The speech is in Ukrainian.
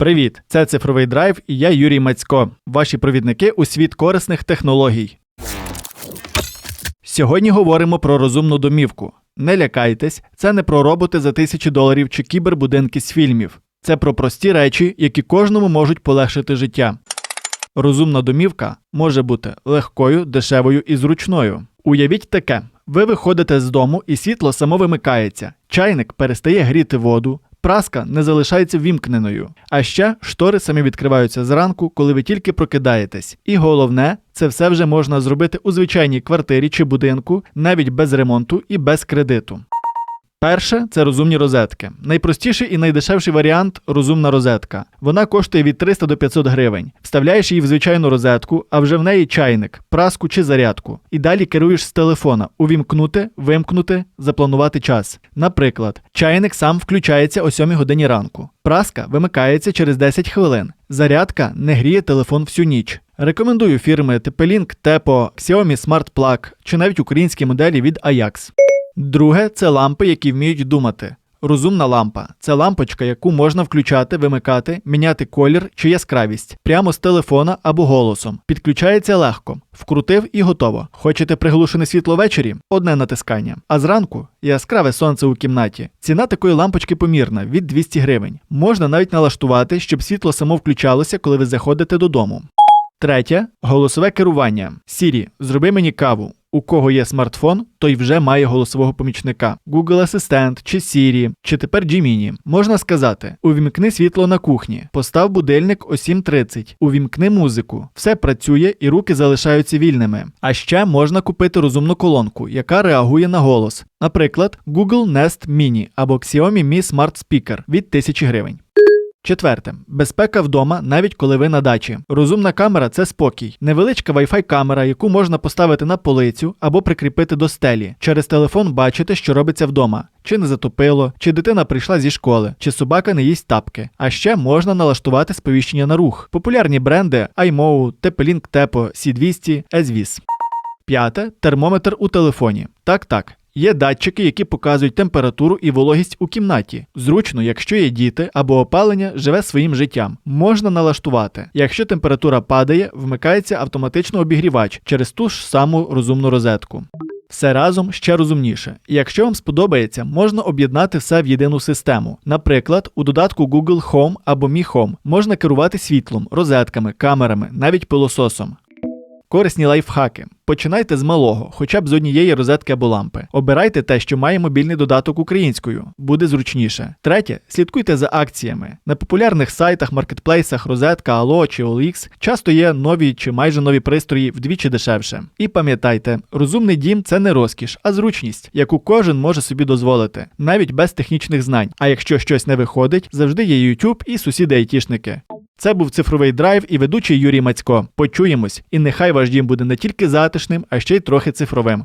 Привіт! Це цифровий драйв і я Юрій Мацько. Ваші провідники у світ корисних технологій. Сьогодні говоримо про розумну домівку. Не лякайтесь, це не про роботи за тисячі доларів чи кібербудинки з фільмів. Це про прості речі, які кожному можуть полегшити життя. Розумна домівка може бути легкою, дешевою і зручною. Уявіть таке: ви виходите з дому і світло само вимикається, чайник перестає гріти воду, праска не залишається вімкненою. А ще штори самі відкриваються зранку, коли ви тільки прокидаєтесь. І головне, це все вже можна зробити у звичайній квартирі чи будинку, навіть без ремонту і без кредиту. Перше це розумні розетки. Найпростіший і найдешевший варіант розумна розетка. Вона коштує від 300 до 500 гривень. Вставляєш її в звичайну розетку, а вже в неї чайник, праску чи зарядку. І далі керуєш з телефона увімкнути, вимкнути, запланувати час. Наприклад, чайник сам включається о 7 годині ранку. Праска вимикається через 10 хвилин. Зарядка не гріє телефон всю ніч. Рекомендую фірми TP-Link, Tepo, Xiaomi Smart Plug чи навіть українські моделі від Ajax. Друге це лампи, які вміють думати. Розумна лампа це лампочка, яку можна включати, вимикати, міняти колір чи яскравість прямо з телефона або голосом. Підключається легко, вкрутив і готово. Хочете приглушене світло ввечері? Одне натискання. А зранку яскраве сонце у кімнаті. Ціна такої лампочки помірна від 200 гривень. Можна навіть налаштувати, щоб світло само включалося, коли ви заходите додому. Третє голосове керування. Сірі, зроби мені каву. У кого є смартфон, той вже має голосового помічника. Google Асистент чи Siri, чи тепер Gemini. Можна сказати: увімкни світло на кухні, постав будильник о 7.30, увімкни музику. Все працює і руки залишаються вільними. А ще можна купити розумну колонку, яка реагує на голос. Наприклад, Google Nest Mini або Xiaomi Mi Smart Speaker від 1000 гривень. Четверте безпека вдома, навіть коли ви на дачі. Розумна камера це спокій. Невеличка Wi-Fi камера, яку можна поставити на полицю або прикріпити до стелі. Через телефон бачите, що робиться вдома. Чи не затопило, чи дитина прийшла зі школи, чи собака не їсть тапки. А ще можна налаштувати сповіщення на рух. Популярні бренди iMO, TP-Link Tepo, C200, SVIS. П'яте термометр у телефоні. Так, так. Є датчики, які показують температуру і вологість у кімнаті. Зручно, якщо є діти або опалення живе своїм життям. Можна налаштувати. Якщо температура падає, вмикається автоматично обігрівач через ту ж саму розумну розетку. Все разом ще розумніше. Якщо вам сподобається, можна об'єднати все в єдину систему. Наприклад, у додатку Google Home або Mi Home можна керувати світлом, розетками, камерами, навіть пилососом. Корисні лайфхаки. Починайте з малого, хоча б з однієї розетки або лампи. Обирайте те, що має мобільний додаток українською, буде зручніше. Третє, слідкуйте за акціями. На популярних сайтах, маркетплейсах, розетка, Allo чи OLX часто є нові чи майже нові пристрої вдвічі дешевше. І пам'ятайте, розумний дім це не розкіш, а зручність, яку кожен може собі дозволити, навіть без технічних знань. А якщо щось не виходить, завжди є YouTube і сусіди-айтішники. Це був цифровий драйв і ведучий Юрій Мацько. Почуємось, і нехай ваш дім буде не тільки затишним, а ще й трохи цифровим.